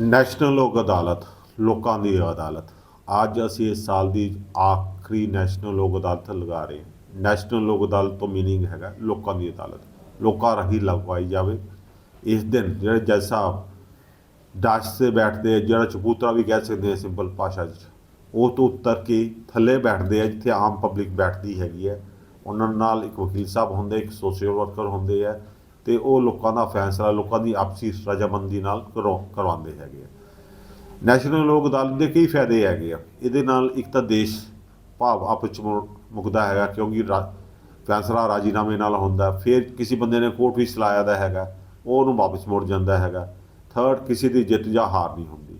National ਲੋਕ ਅਦਾਲਤ, ਲੋਕਾਂ ਦੀ ਅਦਾਲਤ। ਅੱਜ ਅਸੀਂ ਇਸ ਸਾਲ ਦੀ ਆਖਰੀ ਨੈਸ਼ਨਲ ਲੋਕ ਅਦਾਲਤ ਲਗਾ ਰਹੇ ਹਾਂ। ਨੈਸ਼ਨਲ ਲੋਕ ਅਦਾਲਤ ਤੋਂ ਮੀਨਿੰਗ ਹੈਗਾ ਲੋਕਾਂ ਦੀ ਅਦਾਲਤ। ਲੋਕਾਂ ਰਾਹੀਂ ਲਗਵਾਈ ਜਾਵੇ। ਇਸ ਦਿਨ ਜਿਹੜੇ ਜੱਜ ਸਾਹਿਬ ਦਾਸ਼ ਤੇ ਬੈਠਦੇ ਆ, ਜਿਹੜਾ ਚਬੂਤਰਾ ਵੀ ਕਹਿ ਸਕਦੇ ਆ ਸਿੰਪਲ ਭਾਸ਼ਾ 'ਚ ਉਹ ਤੋਂ ਉੱਤਰ ਕੇ ਥੱਲੇ ਬੈਠਦੇ ਆ, ਜਿੱਥੇ ਆਮ ਪਬਲਿਕ ਬੈਠਦੀ ਹੈਗੀ ਹੈ ਉਹਨਾਂ ਨਾਲ ਇੱਕ ਵਕੀਲ ਸਾਹਿਬ ਹੁੰਦੇ, ਇੱਕ ਸੋਸ਼ਲ ਵਰਕਰ ਹੁੰਦੇ ਆ। ਤੇ ਉਹ ਲੋਕਾਂ ਦਾ ਫੈਸਲਾ, ਲੋਕਾਂ ਦੀ ਆਪਸੀ ਰਜਾਮੰਦੀ ਨਾਲ ਕਰਵਾ- ਕਰਵਾਉਂਦੇ ਹੈਗੇ ਆ। ਨੈਸ਼ਨਲ ਲੋਕ ਅਦਾਲਤ ਦੇ ਕਈ ਫਾਇਦੇ ਹੈਗੇ ਆ। ਇਹਦੇ ਨਾਲ ਇੱਕ ਤਾਂ ਦੇਸ਼ ਭਾਵ ਆਪਸ ਚ ਮੁ- ਮੁਕਦਾ ਹੈਗਾ ਕਿਉਂਕਿ ਰਾ- ਫੈਸਲਾ ਰਾਜੀਨਾਮੇ ਨਾਲ ਹੁੰਦਾ। ਫਿਰ ਕਿਸੇ ਬੰਦੇ ਨੇ ਕੋਰਟ ਵਿੱਚ ਚਲਾਇਆ ਦਾ ਹੈਗਾ, ਉਹ ਉਹਨੂੰ ਵਾਪਸ ਮੁੜ ਜਾਂਦਾ ਹੈਗਾ। ਥਰਡ ਕਿਸੇ ਦੀ ਜਿੱਤ ਜਾਂ ਹਾਰ ਨਹੀਂ ਹੁੰਦੀ।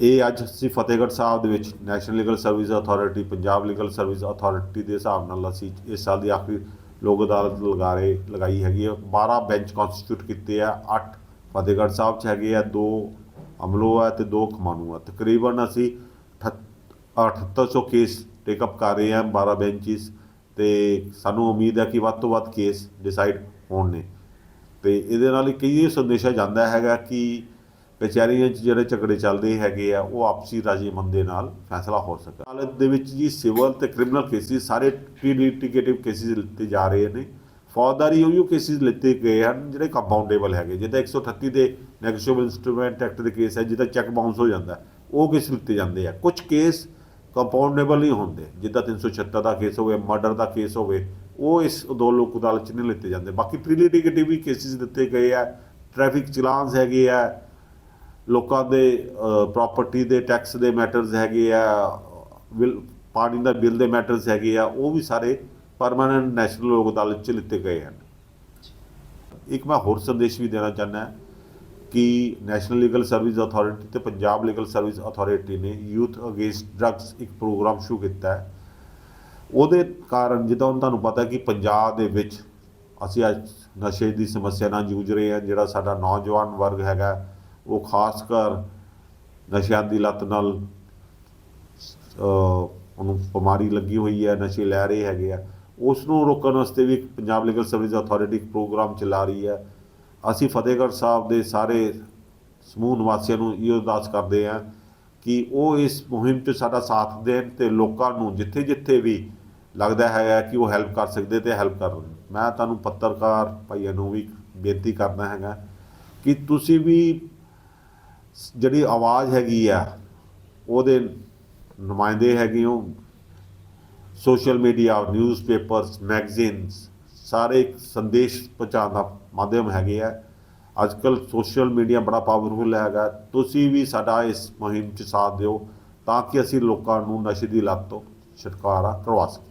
ਇਹ ਅੱਜ ਅਸੀਂ ਫਤਿਹਗੜ੍ਹ ਸਾਹਿਬ ਦੇ ਵਿੱਚ national legal service authority Punjab legal service authority ਦੇ ਹਿਸਾਬ ਨਾਲ ਅਸੀਂ ਇਸ ਸਾਲ ਦੀ ਆਖਰੀ ਲੋਕ ਅਦਾਲਤ ਲਗਾ ਰਹੇ ਲਗਾਈ ਹੈਗੀ ਹੈ 12 ਬੈਂਚ ਕਨਸਟੀਟਿਊਟ ਕੀਤੇ ਆ 8 ਫਤਿਹਗੜ੍ਹ ਸਾਹਿਬ 'ਚ ਹੈਗੇ ਆ, ਦੋ ਅਮਲੋ ਆ ਤੇ ਦੋ ਖਮਾਣੂ ਆ। ਤਕਰੀਬਨ ਅਸੀਂ 7800 ਕੇਸ ਟੇਕ ਅਪ ਕਰ ਰਹੇ ਆ 12 ਬੈਂਚਿਸ ਤੇ ਸਾਨੂੰ ਉਮੀਦ ਹੈ ਕਿ ਵੱਧ ਤੋਂ ਵੱਧ ਕੇਸ ਡਿਸਾਈਡ ਹੋਣ ਨੇ। ਤੇ ਇਹਦੇ ਨਾਲ ਕਈ ਸੰਦੇਸ਼ਾ ਜਾਂਦਾ ਹੈਗਾ ਕਿ ਕਚਹਿਰੀਆਂ 'ਚ ਜਿਹੜੇ ਝਗੜੇ ਚੱਲਦੇ ਹੈਗੇ ਆ, ਉਹ ਆਪਸੀ ਰਾਜੀਮੰਦੀ ਨਾਲ ਫੈਸਲਾ ਹੋ ਸਕੇ ਹਾਲਤ ਦੇ ਵਿੱਚ ਜੀ ਸਿਵਲ ਤੇ ਕ੍ਰਿਮੀਨਲ ਕੇਸਿਸ, ਸਾਰੇ ਪ੍ਰੀਲਿਟੀਗੇਟਿਵ ਕੇਸਿਸ ਲਿੱਤੇ ਜਾ ਰਹੇ ਨੇ। ਫੌਜਦਾਰੀ ਉਹ ਕੇਸਿਸ ਲਿੱਤੇ ਗਏ ਹਨ ਜਿਹੜੇ ਕੰਪਾਊਂਡੇਬਲ ਹੈਗੇ, ਜਿੱਦਾਂ 138 ਦੇ ਨੈਗੋਸ਼ੀਏਬਲ ਇਨਸਟਰੂਮੈਂਟ ਐਕਟ ਦੇ ਕੇਸ ਹੈ, ਜਿਹਦਾ ਚੈੱਕ ਬਾਉਂਸ ਹੋ ਜਾਂਦਾ। ਉਹ ਕੇਸ ਲਿੱਤੇ ਜਾਂਦੇ ਆ। ਕੁਝ ਕੇਸ ਕੰਪਾਊਂਡੇਬਲ ਨਹੀਂ ਹੁੰਦੇ, ਜਿੱਦਾਂ 376 ਦਾ ਕੇਸ ਹੋਵੇ, ਮਰਡਰ ਦਾ ਕੇਸ ਹੋਵੇ, ਉਹ ਇਸ ਦੋ ਲੋਕ ਅਦਾਲਤ 'ਚ ਨਹੀਂ ਲਿੱਤੇ ਜਾਂਦੇ। ਬਾਕੀ ਪ੍ਰੀਲਿਟੀਗੇਟਿਵ ਵੀ ਕੇਸਿਸ ਦਿੱਤੇ ਗਏ ਆ। ਟ੍ਰੈਫਿਕ ਚਲਾਨਸ ਹੈਗੇ ਆ ਲੋਕਾਂ ਦੇ ਪ੍ਰਾਪਰਟੀ ਦੇ ਟੈਕਸ ਦੇ ਮੈਟਰਸ ਹੈਗੇ ਆ, ਬਿਲ, ਪਾਣੀ ਦਾ ਬਿੱਲ ਦੇ ਮੈਟਰਸ ਹੈਗੇ ਆ, ਉਹ ਵੀ ਸਾਰੇ ਪਰਮਾਨੈਂਟ ਨੈਸ਼ਨਲ ਲੋਕ ਅਦਾਲਤ 'ਚ ਲਿੱਤੇ ਗਏ ਹਨ। ਇੱਕ ਮੈਂ ਹੋਰ ਸੰਦੇਸ਼ ਵੀ ਦੇਣਾ ਚਾਹੁੰਦਾ ਕਿ ਨੈਸ਼ਨਲ ਲੀਗਲ ਸਰਵਿਸ ਅਥਾਰਟੀ ਤੇ ਪੰਜਾਬ ਲੀਗਲ ਸਰਵਿਸ ਅਥਾਰਟੀ ਨੇ ਯੂਥ ਅਗੇਂਸਟ ਡਰੱਗਸ ਇੱਕ ਪ੍ਰੋਗਰਾਮ ਸ਼ੁਰੂ ਕੀਤਾ ਹੈ। ਉਹਦੇ ਕਾਰਨ ਜਿੱਦਾਂ ਹੁਣ ਤੁਹਾਨੂੰ ਪਤਾ ਕਿ ਪੰਜਾਬ ਦੇ ਵਿੱਚ ਅਸੀਂ ਅੱਜ ਨਸ਼ੇ ਦੀ ਸਮੱਸਿਆ ਨਾਲ ਜੂਝ ਰਹੇ ਹਾਂ, ਜਿਹੜਾ ਸਾਡਾ ਨੌਜਵਾਨ ਵਰਗ ਹੈਗਾ ਉਹ ਖਾਸ ਕਰ ਨਸ਼ਿਆਂ ਦੀ ਲੱਤ ਨਾਲ ਉਹਨੂੰ ਬਿਮਾਰੀ ਲੱਗੀ ਹੋਈ ਹੈ, ਨਸ਼ੇ ਲੈ ਰਹੇ ਹੈਗੇ ਆ। ਉਸ ਨੂੰ ਰੋਕਣ ਵਾਸਤੇ ਵੀ ਪੰਜਾਬ ਲੀਗਲ ਸਰਵਿਸ ਅਥਾਰਟੀ ਇੱਕ ਪ੍ਰੋਗਰਾਮ ਚਲਾ ਰਹੀ ਹੈ। ਅਸੀਂ ਫਤਿਹਗੜ੍ਹ ਸਾਹਿਬ ਦੇ ਸਾਰੇ ਸਮੂਹ ਨਿਵਾਸੀਆਂ ਨੂੰ ਇਹ ਅਰਦਾਸ ਕਰਦੇ ਹਾਂ ਕਿ ਉਹ ਇਸ ਮੁਹਿੰਮ 'ਚ ਸਾਡਾ ਸਾਥ ਦੇਣ ਤੇ ਲੋਕਾਂ ਨੂੰ ਜਿੱਥੇ ਜਿੱਥੇ ਵੀ ਲੱਗਦਾ ਹੈਗਾ ਕਿ ਉਹ ਹੈਲਪ ਕਰ ਸਕਦੇ ਤੇ ਹੈਲਪ ਕਰਨ ਮੈਂ ਤੁਹਾਨੂੰ ਪੱਤਰਕਾਰ ਭਾਈਆਂ ਨੂੰ ਵੀ ਬੇਨਤੀ ਕਰਦਾ ਹੈਗਾ ਕਿ ਤੁਸੀਂ ਵੀ ਜਿਹੜੀ ਆਵਾਜ਼ ਹੈਗੀ ਆ, ਉਹਦੇ ਨੁਮਾਇੰਦੇ ਹੈਗੇ ਹੋ। ਸੋਸ਼ਲ ਮੀਡੀਆ ਨਿਊਜ਼ਪੇਪਰਸ ਮੈਗਜ਼ੀਨਸ, ਸਾਰੇ ਸੰਦੇਸ਼ ਪਹੁੰਚਾਉਣ ਦਾ ਮਾਧਿਅਮ ਹੈਗੇ ਆ। ਅੱਜ ਕੱਲ ਸੋਸ਼ਲ ਮੀਡੀਆ ਬੜਾ ਪਾਵਰਫੁਲ ਹੈਗਾ। ਤੁਸੀਂ ਵੀ ਸਾਡਾ ਇਸ ਮੁਹਿੰਮ 'ਚ ਸਾਥ ਦਿਓ ਤਾਂ ਕਿ ਅਸੀਂ ਲੋਕਾਂ ਨੂੰ ਨਸ਼ੇ ਦੀ ਲੱਤ ਤੋਂ ਛੁਟਕਾਰਾ ਕਰਵਾ ਸਕੀਏ।